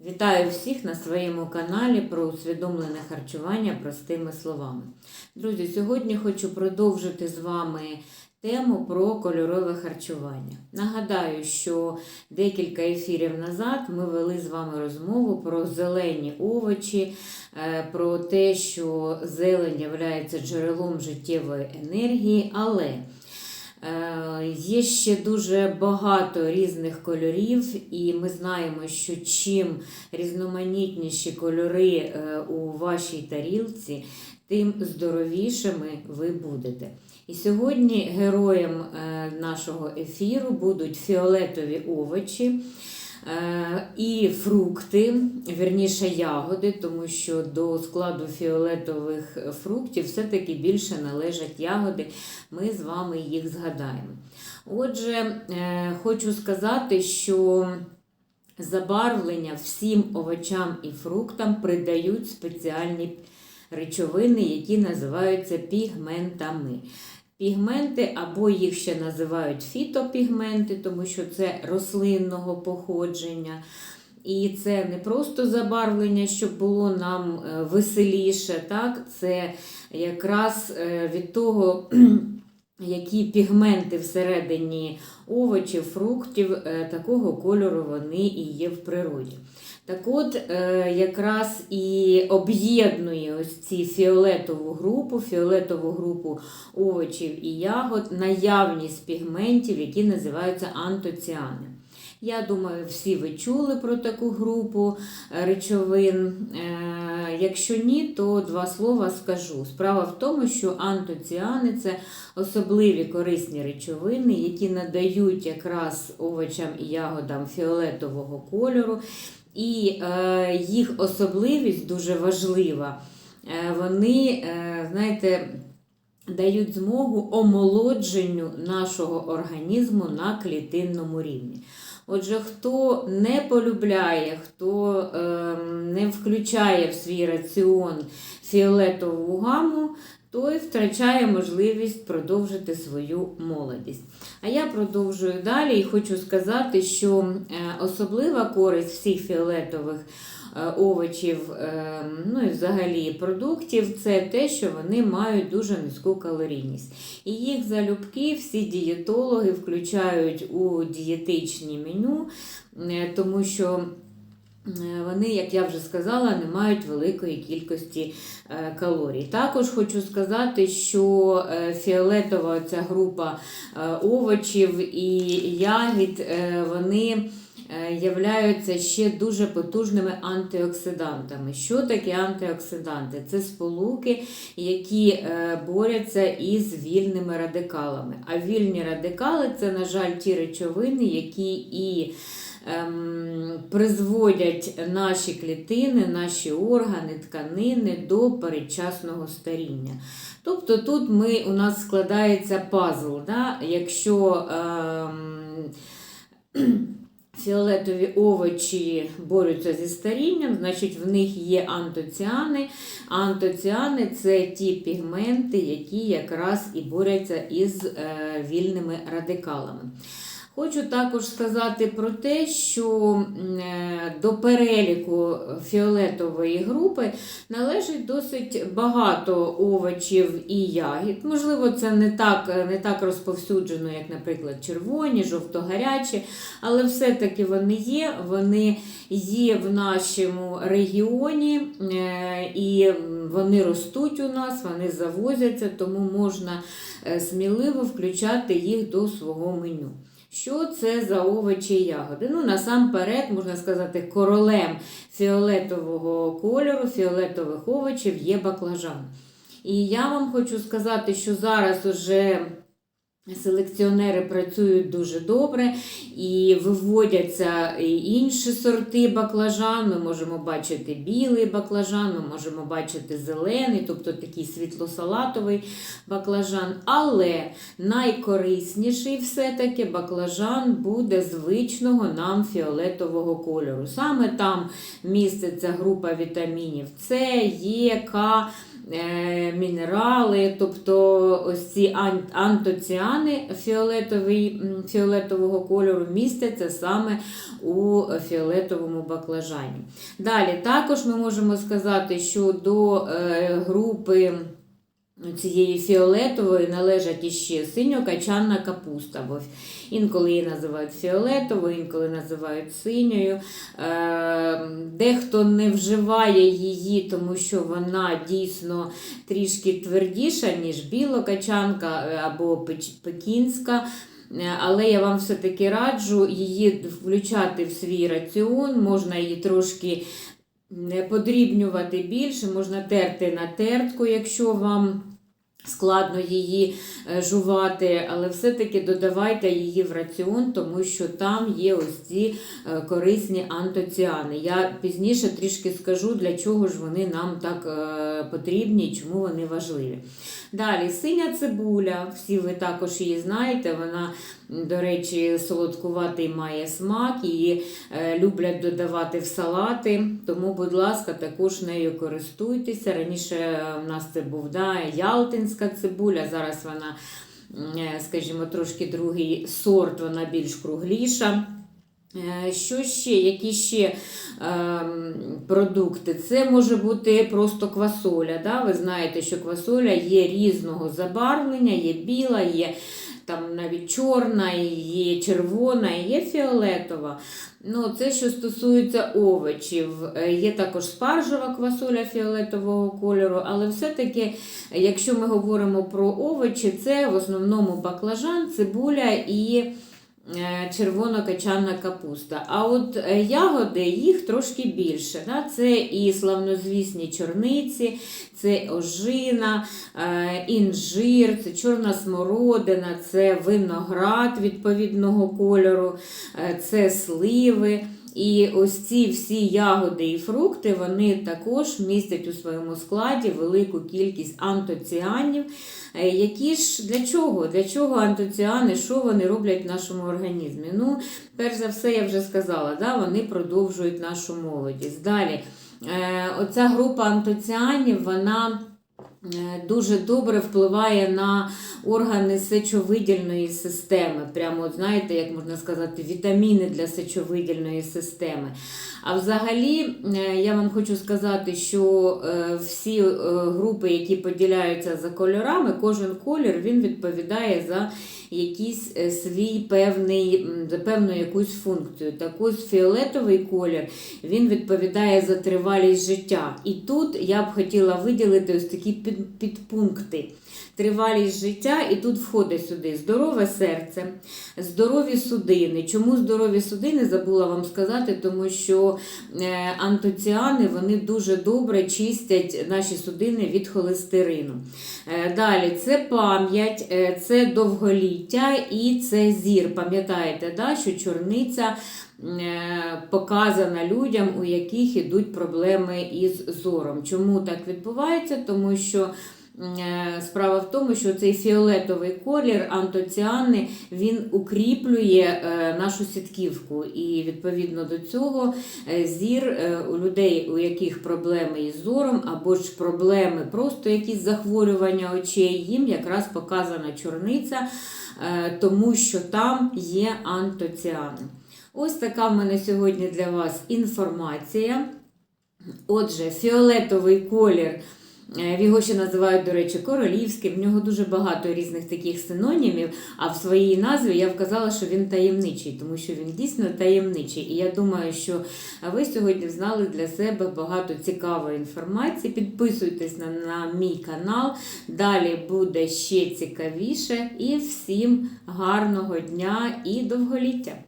Вітаю всіх на своєму каналі про усвідомлене харчування простими словами. Друзі, сьогодні хочу продовжити з вами тему про кольорове харчування. Нагадаю, що декілька ефірів назад ми вели з вами розмову про зелені овочі, е, про те, що зелень є джерелом життєвої енергії, але Є ще дуже багато різних кольорів, і ми знаємо, що чим різноманітніші кольори е, у вашій тарілці, тим здоровішими ви будете. І сьогодні героєм е, нашого ефіру будуть фіолетові овочі. Е, І фрукти, вірніше ягоди, тому що до складу фіолетових фруктів все-таки більше належать ягоди, ми з вами їх згадаємо. Отже, е, хочу сказати, що забарвлення всім овочам і фруктам придають спеціальні речовини, які називаються пігментами. Пігменти, або їх ще називають фітопігменти, тому що це рослинного походження. І це не просто забарвлення, щоб було нам е, веселіше, так? це якраз е, від того, які пігменти всередині овочів, фруктів, е, такого кольору вони і є в природі. Так от, е, якраз і об'єднує ось ці фіолетову групу, фіолетову групу овочів і ягод, наявність пігментів, які називаються антоціани. Я думаю, всі ви чули про таку групу е, речовин. Е, Якщо ні, то два слова скажу. Справа в тому, що антоціани це особливі корисні речовини, які надають якраз овочам і ягодам фіолетового кольору. І е, їх особливість дуже важлива. Вони, знаєте, дають змогу омолодженню нашого організму на клітинному рівні. Отже, хто не полюбляє, хто е, не включає в свій раціон фіолетову гаму, той втрачає можливість продовжити свою молодість. А я продовжую далі і хочу сказати, що е, особлива користь всіх фіолетових овочів, е, ну і взагалі продуктів, це те, що вони мають дуже низьку калорійність. І їх залюбки всі дієтологи включають у дієтичні меню, е, тому що. Е, Вони, як я вже сказала, не мають великої кількості е, калорій. Також хочу сказати, що е, фіолетова ця група е, овочів і ягід, е, вони е, являються ще дуже потужними антиоксидантами. Що таке антиоксиданти? Це сполуки, які е, борються із вільними радикалами. А вільні радикали це, на жаль, ті речовини, які і ем, призводять наші клітини, наші органи, тканини до передчасного старіння. Тобто тут ми, у нас складається пазл. Да? Якщо ем, Фіолетові овочі борються зі старінням, значить в них є антоціани. Антоціани це ті пігменти, які якраз і борються із е, вільними радикалами. Хочу також сказати про те, що е, до переліку фіолетової групи належить досить багато овочів і ягід. Можливо, це не так, не так розповсюджено, як, наприклад, червоні, жовто-гарячі, але все-таки вони є. Вони є в нашому регіоні е, і вони ростуть у нас, вони завозяться, тому можна е, сміливо включати їх до свого меню. Що це за овочі і ягоди? Ну, насамперед, можна сказати, королем фіолетового кольору, фіолетових овочів є баклажан. І я вам хочу сказати, що зараз уже селекціонери працюють дуже добре і виводяться інші сорти баклажан. Ми можемо бачити білий баклажан, ми можемо бачити зелений, тобто такий світло-салатовий баклажан. Але найкорисніший все-таки баклажан буде звичного нам фіолетового кольору. Саме там міститься група вітамінів С, Е, К. е, мінерали, тобто ось ці антоціани фіолетового кольору містяться саме у фіолетовому баклажані. Далі також ми можемо сказати, що до е, групи цієї фіолетової належать іще синьо-качанна капуста, бо інколи її називають фіолетовою, інколи називають синьою. Е, Дехто не вживає її, тому що вона дійсно трішки твердіша, ніж білокачанка е, або пекінська. Е, Але я вам все-таки раджу її включати в свій раціон, можна її трошки не подрібнювати більше, можна терти на тертку, якщо вам складно її е, жувати, але все-таки додавайте її в раціон, тому що там є ось ці е, корисні антоціани. Я пізніше трішки скажу, для чого ж вони нам так е, потрібні і чому вони важливі. Далі, синя цибуля, всі ви також її знаєте, вона, до речі, солодкуватий має смак, її е, люблять додавати в салати, тому, будь ласка, також нею користуйтеся. Раніше е, в нас це був да, ялтинська цибуля, зараз вона, е, скажімо, трошки другий сорт, вона більш кругліша. Е, Що ще? Які ще ем, продукти? Це може бути просто квасоля. Да? Ви знаєте, що квасоля є різного забарвлення, є біла, є там навіть чорна, є червона, є фіолетова. Ну, це що стосується овочів. Е, Є також спаржева квасоля фіолетового кольору, але все-таки, якщо ми говоримо про овочі, це в основному баклажан, цибуля і е, червоно-качанна капуста. А от е, ягоди їх трошки більше. Да? Це і славнозвісні чорниці, це ожина, е, інжир, це чорна смородина, це виноград відповідного кольору, е, це сливи. І ось ці всі ягоди і фрукти вони також містять у своєму складі велику кількість антоціанів. Е, Які ж для чого? Для чого антоціани? Що вони роблять в нашому організмі? Ну, перш за все, я вже сказала, да, вони продовжують нашу молодість. Далі, е, оця група антоціанів, вона. Е, Дуже добре впливає на органи сечовидільної системи. Прямо, знаєте, як можна сказати, вітаміни для сечовидільної системи. А взагалі, е, я вам хочу сказати, що е, всі групи, які поділяються за кольорами, кожен колір він відповідає за якийсь е, свій певний, певну якусь функцію. Так ось фіолетовий колір він відповідає за тривалість життя. І тут я б хотіла виділити ось такі підпункти. Тривалість життя, і тут входить сюди здорове серце, здорові судини. Чому здорові судини? Забула вам сказати, тому що е, антоціани вони дуже добре чистять наші судини від холестерину. Е, Далі це пам'ять, це довголіття і це зір. Пам'ятаєте, да, що чорниця е, показана людям, у яких ідуть проблеми із зором. Чому так відбувається? Тому що Е, Справа в тому, що цей фіолетовий колір антоціани він укріплює е, нашу сітківку, і відповідно до цього зір у людей, у яких проблеми із зором, або ж проблеми, просто якісь захворювання очей, їм якраз показана чорниця, тому що там є антоціани. Ось така в мене сьогодні для вас інформація. Отже, фіолетовий колір. Е, Його ще називають, до речі, королівським. В нього дуже багато різних таких синонімів. А в своїй назві я вказала, що він таємничий, тому що він дійсно таємничий. І я думаю, що ви сьогодні знали для себе багато цікавої інформації. Підписуйтесь на, на мій канал. Далі буде ще цікавіше. І всім гарного дня і довголіття!